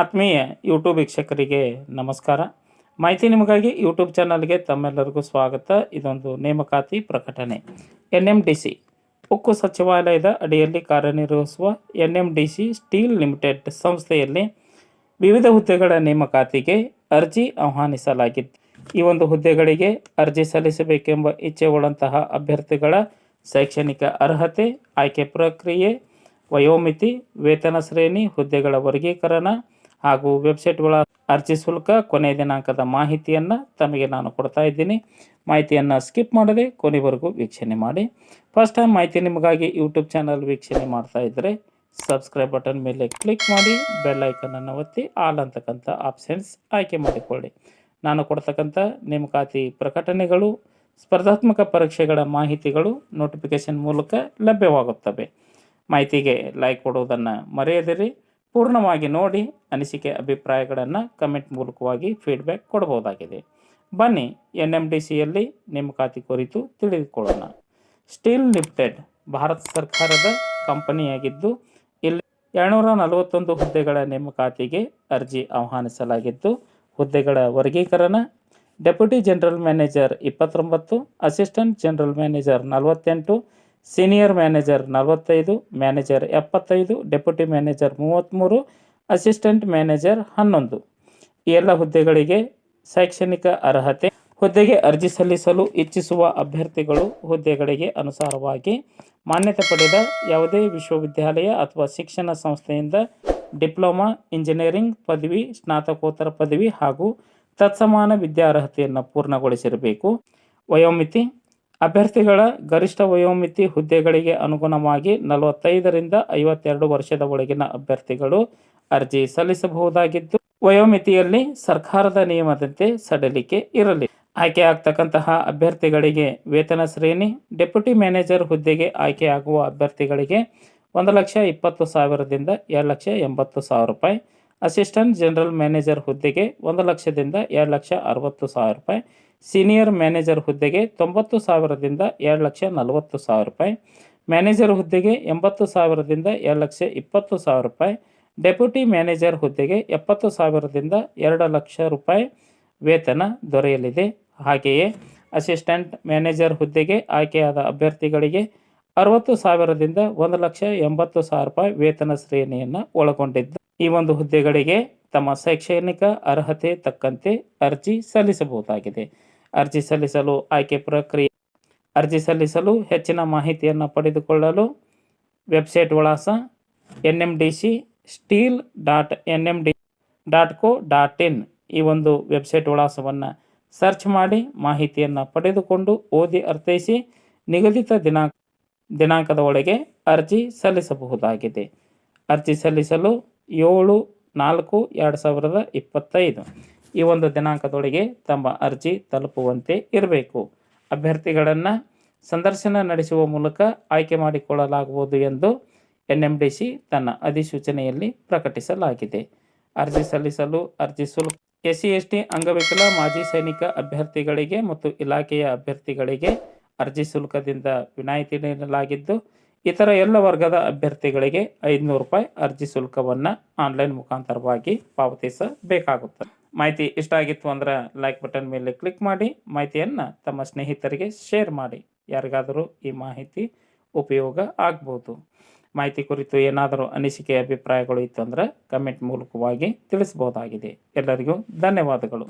ಆತ್ಮೀಯ ಯೂಟ್ಯೂಬ್ ವೀಕ್ಷಕರಿಗೆ ನಮಸ್ಕಾರ. ಮಾಹಿತಿ ನಿಮಗಾಗಿ ಯೂಟ್ಯೂಬ್ ಚಾನಲ್ಗೆ ತಮ್ಮೆಲ್ಲರಿಗೂ ಸ್ವಾಗತ. ಇದೊಂದು ನೇಮಕಾತಿ ಪ್ರಕಟಣೆ. ಎನ್ ಎಂ ಡಿ ಸಿ ಉಕ್ಕು ಸಚಿವಾಲಯದ ಅಡಿಯಲ್ಲಿ ಕಾರ್ಯನಿರ್ವಹಿಸುವ N M D C steel limited ಸಂಸ್ಥೆಯಲ್ಲಿ ವಿವಿಧ ಹುದ್ದೆಗಳ ನೇಮಕಾತಿಗೆ ಅರ್ಜಿ ಆಹ್ವಾನಿಸಲಾಗಿತ್ತು. ಈ ಒಂದು ಹುದ್ದೆಗಳಿಗೆ ಅರ್ಜಿ ಸಲ್ಲಿಸಬೇಕೆಂಬ ಇಚ್ಛೆ ಉಳ್ಳಂತಹ ಅಭ್ಯರ್ಥಿಗಳ ಶೈಕ್ಷಣಿಕ ಅರ್ಹತೆ, ಆಯ್ಕೆ ಪ್ರಕ್ರಿಯೆ, ವಯೋಮಿತಿ, ವೇತನ ಶ್ರೇಣಿ, ಹುದ್ದೆಗಳ ವರ್ಗೀಕರಣ ಹಾಗೂ ವೆಬ್ಸೈಟ್ಗಳ ಅರ್ಜಿ ಶುಲ್ಕ ಕೊನೆಯ ದಿನಾಂಕದ ಮಾಹಿತಿಯನ್ನು ತಮಗೆ ನಾನು ಕೊಡ್ತಾ ಇದ್ದೀನಿ. ಮಾಹಿತಿಯನ್ನು ಸ್ಕಿಪ್ ಮಾಡದೆ ಕೊನೆವರೆಗೂ ವೀಕ್ಷಣೆ ಮಾಡಿ. ಫಸ್ಟ್ ಟೈಮ್ ಮಾಹಿತಿ ನಿಮಗಾಗಿ ಯೂಟ್ಯೂಬ್ ಚಾನಲ್ ವೀಕ್ಷಣೆ ಮಾಡ್ತಾ ಇದ್ದರೆ ಸಬ್ಸ್ಕ್ರೈಬ್ ಬಟನ್ ಮೇಲೆ ಕ್ಲಿಕ್ ಮಾಡಿ, ಬೆಲ್ ಐಕನನ್ನು ಒತ್ತಿ, ಆಲ್ ಅಂತಕ್ಕಂಥ ಆಪ್ಷನ್ಸ್ ಆಯ್ಕೆ ಮಾಡಿಕೊಳ್ಳಿ. ನಾನು ಕೊಡ್ತಕ್ಕಂಥ ನೇಮಕಾತಿ ಪ್ರಕಟಣೆಗಳು, ಸ್ಪರ್ಧಾತ್ಮಕ ಪರೀಕ್ಷೆಗಳ ಮಾಹಿತಿಗಳು ನೋಟಿಫಿಕೇಶನ್ ಮೂಲಕ ಲಭ್ಯವಾಗುತ್ತವೆ. ಮಾಹಿತಿಗೆ ಲೈಕ್ ಕೊಡುವುದನ್ನು ಮರೆಯದಿರಿ. ಪೂರ್ಣವಾಗಿ ನೋಡಿ ಅನಿಸಿಕೆ ಅಭಿಪ್ರಾಯಗಳನ್ನು ಕಮೆಂಟ್ ಮೂಲಕವಾಗಿ ಫೀಡ್ಬ್ಯಾಕ್ ಕೊಡಬಹುದಾಗಿದೆ. ಬನ್ನಿ ಎನ್ ಎಂ ಡಿ ಸಿಯಲ್ಲಿ ನೇಮಕಾತಿ ಕುರಿತು ತಿಳಿದುಕೊಳ್ಳೋಣ. ಸ್ಟೀಲ್ ಲಿಮಿಟೆಡ್ ಭಾರತ ಸರ್ಕಾರದ ಕಂಪನಿಯಾಗಿದ್ದು, ಇಲ್ಲಿ ಎರಡುನೂರ ನಲವತ್ತೊಂದು ಹುದ್ದೆಗಳ ನೇಮಕಾತಿಗೆ ಅರ್ಜಿ ಆಹ್ವಾನಿಸಲಾಗಿದ್ದು, ಹುದ್ದೆಗಳ ವರ್ಗೀಕರಣ, ಡೆಪ್ಯೂಟಿ ಜನರಲ್ ಮ್ಯಾನೇಜರ್ ಇಪ್ಪತ್ತೊಂಬತ್ತು, ಅಸಿಸ್ಟೆಂಟ್ ಜನರಲ್ ಮ್ಯಾನೇಜರ್ ನಲವತ್ತೆಂಟು ಸೀನಿಯರ್ ಮ್ಯಾನೇಜರ್ ನಲವತ್ತೈದು ಮ್ಯಾನೇಜರ್ ಎಪ್ಪತ್ತೈದು ಡೆಪ್ಯೂಟಿ ಮ್ಯಾನೇಜರ್ ಮೂವತ್ತ್ಮೂರು ಅಸಿಸ್ಟೆಂಟ್ ಮ್ಯಾನೇಜರ್ ಹನ್ನೊಂದು. ಈ ಎಲ್ಲ ಹುದ್ದೆಗಳಿಗೆ ಶೈಕ್ಷಣಿಕ ಅರ್ಹತೆ, ಹುದ್ದೆಗೆ ಅರ್ಜಿ ಸಲ್ಲಿಸಲು ಇಚ್ಛಿಸುವ ಅಭ್ಯರ್ಥಿಗಳು ಹುದ್ದೆಗಳಿಗೆ ಅನುಸಾರವಾಗಿ ಮಾನ್ಯತೆ ಪಡೆದ ಯಾವುದೇ ವಿಶ್ವವಿದ್ಯಾಲಯ ಅಥವಾ ಶಿಕ್ಷಣ ಸಂಸ್ಥೆಯಿಂದ ಡಿಪ್ಲೊಮಾ, ಇಂಜಿನಿಯರಿಂಗ್ ಪದವಿ, ಸ್ನಾತಕೋತ್ತರ ಪದವಿ ಹಾಗೂ ತತ್ಸಮಾನ ವಿದ್ಯಾರ್ಹತೆಯನ್ನು ಪೂರ್ಣಗೊಳಿಸಿರಬೇಕು. ವಯೋಮಿತಿ ಅಭ್ಯರ್ಥಿಗಳ ಗರಿಷ್ಠ ವಯೋಮಿತಿ ಹುದ್ದೆಗಳಿಗೆ ಅನುಗುಣವಾಗಿ ನಲವತ್ತೈದರಿಂದ ಐವತ್ತೆರಡು ವರ್ಷದ ಒಳಗಿನ ಅಭ್ಯರ್ಥಿಗಳು ಅರ್ಜಿ ಸಲ್ಲಿಸಬಹುದಾಗಿದ್ದು, ವಯೋಮಿತಿಯಲ್ಲಿ ಸರ್ಕಾರದ ನಿಯಮದಂತೆ ಸಡಲಿಕೆ ಇರಲಿ. ಆಯ್ಕೆ ಆಗ್ತಕ್ಕಂತಹ ಅಭ್ಯರ್ಥಿಗಳಿಗೆ ವೇತನ ಶ್ರೇಣಿ, ಡೆಪ್ಯೂಟಿ ಮ್ಯಾನೇಜರ್ ಹುದ್ದೆಗೆ ಆಯ್ಕೆಯಾಗುವ ಅಭ್ಯರ್ಥಿಗಳಿಗೆ ಒಂದು ಲಕ್ಷ ಇಪ್ಪತ್ತು ಸಾವಿರದಿಂದ ಎರಡು ಲಕ್ಷ ಎಂಬತ್ತು ಸಾವಿರ ರೂಪಾಯಿ ಅಸಿಸ್ಟೆಂಟ್ ಜನರಲ್ ಮ್ಯಾನೇಜರ್ ಹುದ್ದೆಗೆ ಒಂದು ಲಕ್ಷದಿಂದ ಎರಡು ಲಕ್ಷ ಅರವತ್ತು ಸಾವಿರ ರೂಪಾಯಿ. ಸೀನಿಯರ್ ಮ್ಯಾನೇಜರ್ ಹುದ್ದೆಗೆ ತೊಂಬತ್ತು ಸಾವಿರದಿಂದ ಎರಡು ಲಕ್ಷ ನಲವತ್ತು ಸಾವಿರ ರೂಪಾಯಿ. ಮ್ಯಾನೇಜರ್ ಹುದ್ದೆಗೆ ಎಂಬತ್ತು ಸಾವಿರದಿಂದ ಎರಡು ಲಕ್ಷ ಇಪ್ಪತ್ತು ಸಾವಿರ ರೂಪಾಯಿ. ಡೆಪ್ಯೂಟಿ ಮ್ಯಾನೇಜರ್ ಹುದ್ದೆಗೆ ಎಪ್ಪತ್ತು ಸಾವಿರದಿಂದ ಎರಡು ಲಕ್ಷ ರೂಪಾಯಿ ವೇತನ ದೊರೆಯಲಿದೆ. ಹಾಗೆಯೇ ಅಸಿಸ್ಟೆಂಟ್ ಮ್ಯಾನೇಜರ್ ಹುದ್ದೆಗೆ ಆಯ್ಕೆಯಾದ ಅಭ್ಯರ್ಥಿಗಳಿಗೆ ಅರವತ್ತು ಸಾವಿರದಿಂದ ಒಂದು ಲಕ್ಷ ಎಂಬತ್ತು ಸಾವಿರ ರೂಪಾಯಿ ವೇತನ ಶ್ರೇಣಿಯನ್ನು ಒಳಗೊಂಡಿದ್ದ ಈ ಒಂದು ಹುದ್ದೆಗಳಿಗೆ ತಮ್ಮ ಶೈಕ್ಷಣಿಕ ಅರ್ಹತೆ ತಕ್ಕಂತೆ ಅರ್ಜಿ ಸಲ್ಲಿಸಬಹುದಾಗಿದೆ. ಅರ್ಜಿ ಸಲ್ಲಿಸಲು ಆಯ್ಕೆ ಪ್ರಕ್ರಿಯೆ. ಅರ್ಜಿ ಸಲ್ಲಿಸಲು ಹೆಚ್ಚಿನ ಮಾಹಿತಿಯನ್ನು ಪಡೆದುಕೊಳ್ಳಲು ವೆಬ್ಸೈಟ್ ವಿಳಾಸ N M D C steel dot N M D C dot co dot in ಒಂದು ವೆಬ್ಸೈಟ್ ವಿಳಾಸವನ್ನು ಸರ್ಚ್ ಮಾಡಿ ಮಾಹಿತಿಯನ್ನು ಪಡೆದುಕೊಂಡು ಓದಿ ಅರ್ಥೈಸಿ ನಿಗದಿತ ದಿನಾಂಕ ದಿನಾಂಕದ ಒಳಗೆ ಅರ್ಜಿ ಸಲ್ಲಿಸಬಹುದಾಗಿದೆ. ಅರ್ಜಿ ಸಲ್ಲಿಸಲು ಏಳು ನಾಲ್ಕು ಎರಡು ಸಾವಿರದ ಇಪ್ಪತ್ತೈದು. ಈ ಒಂದು ದಿನಾಂಕದೊಳಗೆ ತಮ್ಮ ಅರ್ಜಿ ತಲುಪುವಂತೆ ಇರಬೇಕು. ಅಭ್ಯರ್ಥಿಗಳನ್ನು ಸಂದರ್ಶನ ನಡೆಸುವ ಮೂಲಕ ಆಯ್ಕೆ ಮಾಡಿಕೊಳ್ಳಲಾಗುವುದು ಎಂದು ಎನ್ ಎಂ ಡಿ ಸಿ ತನ್ನ ಅಧಿಸೂಚನೆಯಲ್ಲಿ ಪ್ರಕಟಿಸಲಾಗಿದೆ. ಅರ್ಜಿ ಸಲ್ಲಿಸಲು ಅರ್ಜಿ ಶುಲ್ಕ ಎಸ್ ಸಿ ಎಸ್ ಟಿ ಅಂಗವಿಕಲ ಮಾಜಿ ಸೈನಿಕ ಅಭ್ಯರ್ಥಿಗಳಿಗೆ ಮತ್ತು ಇಲಾಖೆಯ ಅಭ್ಯರ್ಥಿಗಳಿಗೆ ಅರ್ಜಿ ಶುಲ್ಕದಿಂದ ವಿನಾಯಿತಿ ನೀಡಲಾಗಿದ್ದು, ಇತರ ಎಲ್ಲ ವರ್ಗದ ಅಭ್ಯರ್ಥಿಗಳಿಗೆ ಐದುನೂರು ರೂಪಾಯಿ ಅರ್ಜಿ ಶುಲ್ಕವನ್ನು ಆನ್ಲೈನ್ ಮುಖಾಂತರವಾಗಿ ಪಾವತಿಸಬೇಕಾಗುತ್ತದೆ. ಮಾಹಿತಿ ಇಷ್ಟ ಆಗಿತ್ತು ಅಂದ್ರೆ ಲೈಕ್ ಬಟನ್ ಮೇಲೆ ಕ್ಲಿಕ್ ಮಾಡಿ, ಮಾಹಿತಿಯನ್ನು ತಮ್ಮ ಸ್ನೇಹಿತರಿಗೆ ಶೇರ್ ಮಾಡಿ. ಯಾರಿಗಾದರೂ ಈ ಮಾಹಿತಿ ಉಪಯೋಗ ಆಗ್ಬೋದು. ಮಾಹಿತಿ ಕುರಿತು ಏನಾದರೂ ಅನಿಸಿಕೆ, ಅಭಿಪ್ರಾಯಗಳು ಇತ್ತು ಅಂದರೆ ಕಮೆಂಟ್ ಮೂಲಕವಾಗಿ ತಿಳಿಸಬಹುದಾಗಿದೆ. ಎಲ್ಲರಿಗೂ ಧನ್ಯವಾದಗಳು.